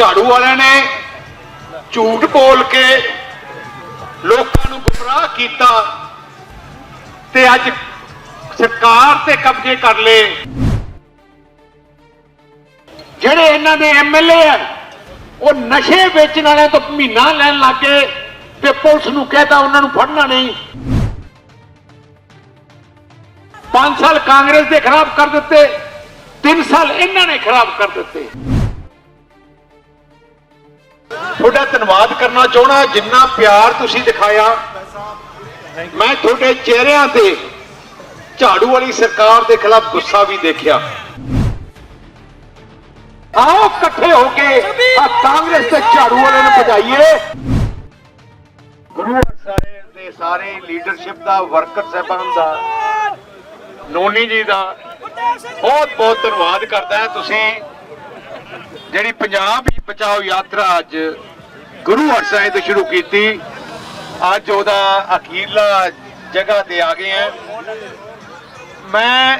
ਝਾੜੂ ਵਾਲਿਆਂ ਨੇ ਝੂਠ ਬੋਲ ਕੇ ਲੋਕਾਂ ਨੂੰ ਗੁੰਮਰਾਹ ਕੀਤਾ ਤੇ ਅੱਜ ਸਰਕਾਰ ਤੇ ਕਬਜ਼ੇ ਕਰ ਲਏ। ਜਿਹੜੇ ਇਹਨਾਂ ਦੇ ਐਮਐਲਏ ਆ, ਉਹ ਨਸ਼ੇ ਵੇਚਣ ਵਾਲਿਆਂ ਤੋਂ ਮਹੀਨਾ ਲੈਣ ਲੱਗੇ ਤੇ ਪੁਲਿਸ ਨੂੰ ਕਹਿਤਾ ਉਹਨਾਂ ਨੂੰ ਫੜਨਾ ਨਹੀਂ। 5 ਸਾਲ ਕਾਂਗਰਸ ਦੇ ਖਰਾਬ ਕਰ ਦਿੱਤੇ 3 ਸਾਲ ਇਹਨਾਂ ਨੇ ਖਰਾਬ ਕਰ ਦਿੱਤੇ। ਤੁਹਾਡਾ ਧੰਨਵਾਦ ਕਰਨਾ ਚਾਹਣਾ ਜਿੰਨਾ ਪਿਆਰ ਤੁਸੀਂ ਦਿਖਾਇਆ। ਮੈਂ ਤੁਹਾਡੇ ਚਿਹਰਿਆਂ ਤੇ ਝਾੜੂ ਵਾਲੀ ਸਰਕਾਰ ਦੇ ਖਿਲਾਫ ਗੁੱਸਾ ਵੀ ਦੇਖਿਆ। ਆਓ ਇਕੱਠੇ ਹੋ ਕੇ ਆ ਕਾਂਗਰਸ ਤੇ ਝਾੜੂ ਵਾਲਿਆਂ ਨੂੰ ਭਜਾਈਏ। ਗੁਰੂ ਸਾਹਿਬ ਦੇ ਸਾਰੇ ਲੀਡਰਸ਼ਿਪ ਦਾ ਵਰਕਰ ਸਾਹਿਬਾਨ ਦਾ, ਨੋਨੀ ਜੀ ਦਾ ਬਹੁਤ ਬਹੁਤ ਧੰਨਵਾਦ ਕਰਦਾ ਤੁਸੀਂ ਜਿਹੜੀ ਪੰਜਾਬ ਹੀ ਬਚਾਓ ਯਾਤਰਾ ਅੱਜ ਗੁਰੂ ਹਰ ਸਾਹਿਬ ਤੋਂ ਸ਼ੁਰੂ ਕੀਤੀ, ਅੱਜ ਉਹਦਾ ਅਖੀਰਲਾ ਜਗ੍ਹਾ ਤੇ ਆ ਗਏ ਆ ਮੈਂ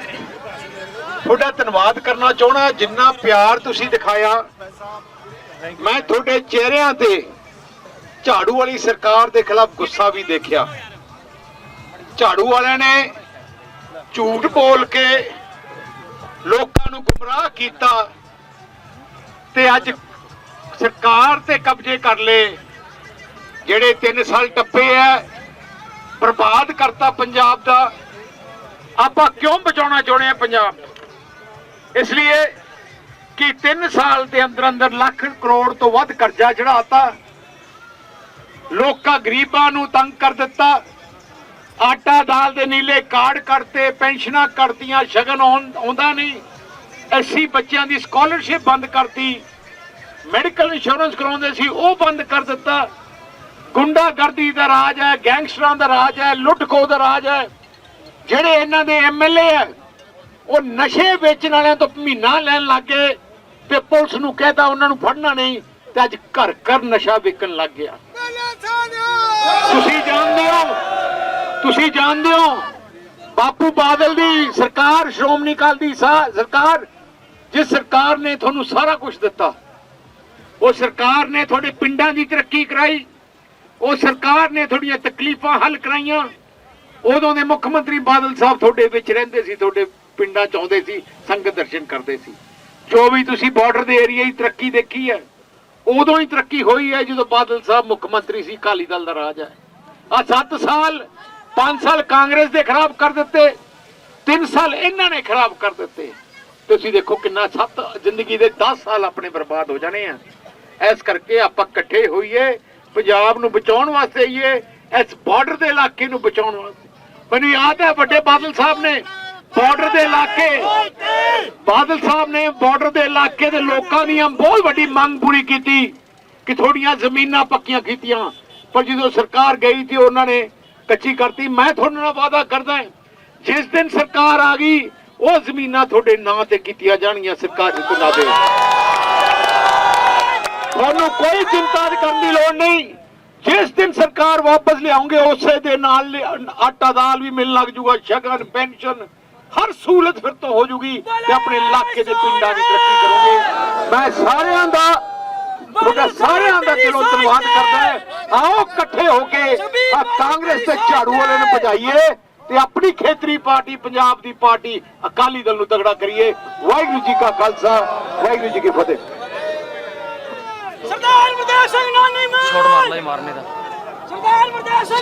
ਤੁਹਾਡਾ ਧੰਨਵਾਦ ਕਰਨਾ ਚਾਹਣਾ ਜਿੰਨਾ ਪਿਆਰ ਤੁਸੀਂ ਦਿਖਾਇਆ, ਮੈਂ ਤੁਹਾਡੇ ਚਿਹਰਿਆਂ ਤੇ ਝਾੜੂ ਵਾਲੀ ਸਰਕਾਰ ਦੇ ਖਿਲਾਫ ਗੁੱਸਾ ਵੀ ਦੇਖਿਆ। ਝਾੜੂ ਵਾਲਿਆਂ ਨੇ ਝੂਠ ਬੋਲ ਕੇ ਲੋਕਾਂ ਨੂੰ ਗੁੰਮਰਾਹ ਕੀਤਾ। ਤੇ ਅੱਜ ਸਰਕਾਰ ਤੇ ਕਬਜ਼ੇ ਕਰ ਲਏ। ਜਿਹੜੇ 3 ਸਾਲ ਟੱਪੇ ਐ ਬਰਬਾਦ ਕਰਤਾ ਪੰਜਾਬ ਦਾ। ਆਪਾਂ ਕਿਉਂ ਬਚਾਉਣਾ ਚਾਹੁੰਦੇ ਆ ਪੰਜਾਬ? ਇਸ ਲਈ ਕਿ 3 ਸਾਲ ਦੇ ਅੰਦਰ ਅੰਦਰ ਲੱਖ ਕਰੋੜ ਤੋਂ ਵੱਧ ਕਰਜ਼ਾ ਚੜਾਤਾ ਲੋਕਾਂ ਗਰੀਬਾਂ ਨੂੰ ਤੰਗ ਕਰ ਦਿੱਤਾ। ਆਟਾ ਦਾਲ ਦੇ ਨੀਲੇ ਕਾਰਡ ਕਰਤੇ ਪੈਨਸ਼ਨਾਂ ਕਰਤੀਆਂ ਸ਼ਗਨ ਆਉਂਦਾ ਨਹੀਂ। ਐਸੀ ਬੱਚਿਆਂ ਦੀ ਸਕਾਲਰਸ਼ਿਪ ਬੰਦ ਕਰਤੀ। ਮੈਡੀਕਲ ਇੰਸ਼ੋਰੈਂਸ ਕਰਾਉਂਦੇ ਸੀ, ਉਹ ਬੰਦ ਕਰ ਦਿੱਤਾ। ਗੁੰਡਾਗਰਦੀ ਦਾ ਰਾਜ ਹੈ, ਗੈਂਗਸਟਰਾਂ ਦਾ ਰਾਜ ਹੈ, ਲੁੱਟ-ਖੋਹ ਦਾ ਰਾਜ ਹੈ। ਜਿਹੜੇ ਇਹਨਾਂ ਦੇ ਐਮਐਲਏ ਆ ਉਹ ਨਸ਼ੇ ਵੇਚਣ ਵਾਲਿਆਂ ਤੋਂ ਮਹੀਨਾ ਲੈਣ ਲੱਗੇ ਤੇ ਪੁਲਿਸ ਨੂੰ ਕਹਿਤਾ ਉਹਨਾਂ ਨੂੰ ਫੜਨਾ ਨਹੀਂ ਤੇ ਅੱਜ ਘਰ ਘਰ ਨਸ਼ਾ ਵਿਕਣ ਲੱਗ ਗਿਆ। ਤੁਸੀਂ ਜਾਣਦੇ ਹੋ, ਤੁਸੀਂ ਜਾਣਦੇ ਹੋ, ਬਾਪੂ ਬਾਦਲ ਦੀ ਸਰਕਾਰ, ਸ਼੍ਰੋਮਣੀ ਅਕਾਲੀ ਦੀ ਸਾ- ਸਰਕਾਰ ਜਿਸ ਸਰਕਾਰ ਨੇ ਤੁਹਾਨੂੰ ਸਾਰਾ ਕੁਝ ਦਿੱਤਾ, ਉਹ ਸਰਕਾਰ ਨੇ ਤੁਹਾਡੇ ਪਿੰਡਾਂ ਦੀ ਤਰੱਕੀ ਕਰਾਈ, ਉਹ ਸਰਕਾਰ ਨੇ ਤੁਹਾਡੀਆਂ ਤਕਲੀਫਾਂ ਹੱਲ ਕਰਾਈਆਂ, ਉਦੋਂ ਦੇ ਮੁੱਖ ਮੰਤਰੀ ਬਾਦਲ ਸਾਹਿਬ ਤੁਹਾਡੇ ਵਿੱਚ ਰਹਿੰਦੇ ਸੀ, ਤੁਹਾਡੇ ਪਿੰਡਾਂ ਚ ਆਉਂਦੇ ਸੀ, ਸੰਗਤ ਦਰਸ਼ਨ ਕਰਦੇ ਸੀ। ਜੋ ਵੀ ਤੁਸੀਂ ਬਾਰਡਰ ਦੇ ਏਰੀਆ ਦੀ ਤਰੱਕੀ ਦੇਖੀ ਹੈ, ਉਦੋਂ ਹੀ ਤਰੱਕੀ ਹੋਈ ਹੈ ਜਦੋਂ ਬਾਦਲ ਸਾਹਿਬ ਮੁੱਖ ਮੰਤਰੀ ਸੀ, ਅਕਾਲੀ ਦਲ ਦਾ ਰਾਜ ਹੈ। ਆ 7 ਸਾਲ 5 ਸਾਲ ਕਾਂਗਰਸ ਦੇ ਖਰਾਬ ਕਰ ਦਿੱਤੇ 3 ਸਾਲ ਇਹਨਾਂ ਨੇ ਖਰਾਬ ਕਰ ਦਿੱਤੇ। ਤੁਸੀਂ ਦੇਖੋ ਕਿੰਨਾ ਸੱਤ ਜ਼ਿੰਦਗੀ ਦੇ 10 ਸਾਲ ਆਪਣੇ ਬਰਬਾਦ ਹੋ ਜਾਣੇ ਆ। ਇਸ ਕਰਕੇ ਆਪਾਂ ਇਕੱਠੇ ਹੋਈਏ, ਪੰਜਾਬ ਨੂੰ ਬਚਾਉਣ ਵਾਸਤੇ ਆਈਏ, ਇਸ ਬਾਰਡਰ ਦੇ ਇਲਾਕੇ ਨੂੰ ਬਚਾਉਣ ਵਾਸਤੇ। ਮੈਨੂੰ ਯਾਦ ਹੈ ਵੱਡੇ ਬਾਦਲ ਸਾਹਿਬ ਨੇ ਬਾਰਡਰ ਦੇ ਇਲਾਕੇ ਬਾਦਲ ਸਾਹਿਬ ਨੇ ਬਾਰਡਰ ਦੇ ਇਲਾਕੇ ਦੇ ਲੋਕਾਂ ਦੀਆਂ ਬਹੁਤ ਵੱਡੀ ਮੰਗ ਪੂਰੀ ਕੀਤੀ ਕਿ ਥੋੜੀਆਂ ਜ਼ਮੀਨਾਂ ਪੱਕੀਆਂ ਕੀਤੀਆਂ। ਪਰ ਜਦੋਂ ਸਰਕਾਰ ਗਈ ਤੇ ਉਹਨਾਂ ਨੇ ਕੱਚੀ ਕਰਤੀ, ਮੈਂ ਤੁਹਾਨੂੰ ਨਾਲ ਵਾਅਦਾ ਕਰਦਾ ਜਿਸ ਦਿਨ ਸਰਕਾਰ ਆ ਗਈ ਉਹ ਜ਼ਮੀਨਾਂ ਤੁਹਾਡੇ ਨਾਂ ਤੇ ਕੀਤੀਆਂ ਜਾਣਗੀਆਂ ਸਰਕਾਰ ਦੇ ਨਾਂ ਤੇ ਤੁਹਾਨੂੰ ਕੋਈ ਚਿੰਤਾ ਕਰਨ ਦੀ ਲੋੜ ਨਹੀਂ। ਜਿਸ ਦਿਨ ਸਰਕਾਰ ਵਾਪਸ ਲਿਆਉਂਗੇ, ਉਸੇ ਦੇ ਨਾਲ ਆਟਾ ਦਾਲ ਵੀ ਮਿਲਣ ਲੱਗ ਜੂਗਾ, ਸ਼ਗਨ, ਪੈਨਸ਼ਨ, ਹਰ ਸਹੂਲਤ ਫਿਰ ਤੋਂ ਹੋ ਜੂਗੀ ਤੇ ਆਪਣੇ ਇਲਾਕੇ ਦੇ ਪਿੰਡਾਂ ਦੀ ਤਰੱਕੀ ਕਰੋਗੇ। ਮੈਂ ਸਾਰਿਆਂ ਦਾ ਤੁਹਾਡਾ ਸਾਰਿਆਂ ਦਾ ਦਿਲੋਂ ਧੰਨਵਾਦ ਕਰਦਾ ਹਾਂ। ਆਓ ਇਕੱਠੇ ਹੋ ਕੇ ਆ ਕਾਂਗਰਸ ਤੇ ਝਾੜੂ ਵਾਲਿਆਂ ਨੂੰ ਭਜਾਈਏ। ਤੇ ਆਪਣੀ ਖੇਤਰੀ ਪਾਰਟੀ ਪੰਜਾਬ ਦੀ ਪਾਰਟੀ ਅਕਾਲੀ ਦਲ ਨੂੰ ਤਗੜਾ ਕਰੀਏ। ਵਾਹਿਗੁਰੂ ਜੀ ਕਾ ਖਾਲਸਾ ਵਾਹਿਗੁਰੂ ਜੀ ਕੀ ਫਤਿਹ। ਸਰਦਾਰ ਮਰਦੇਵ ਸਿੰਘ ਨਾਨੀ ਮਾਨ ਛੋੜ ਮਾਰ ਲੈ ਮਾਰਨੇ ਦਾ। ਸਰਦਾਰ ਮਰਦੇਵ ਸਿੰਘ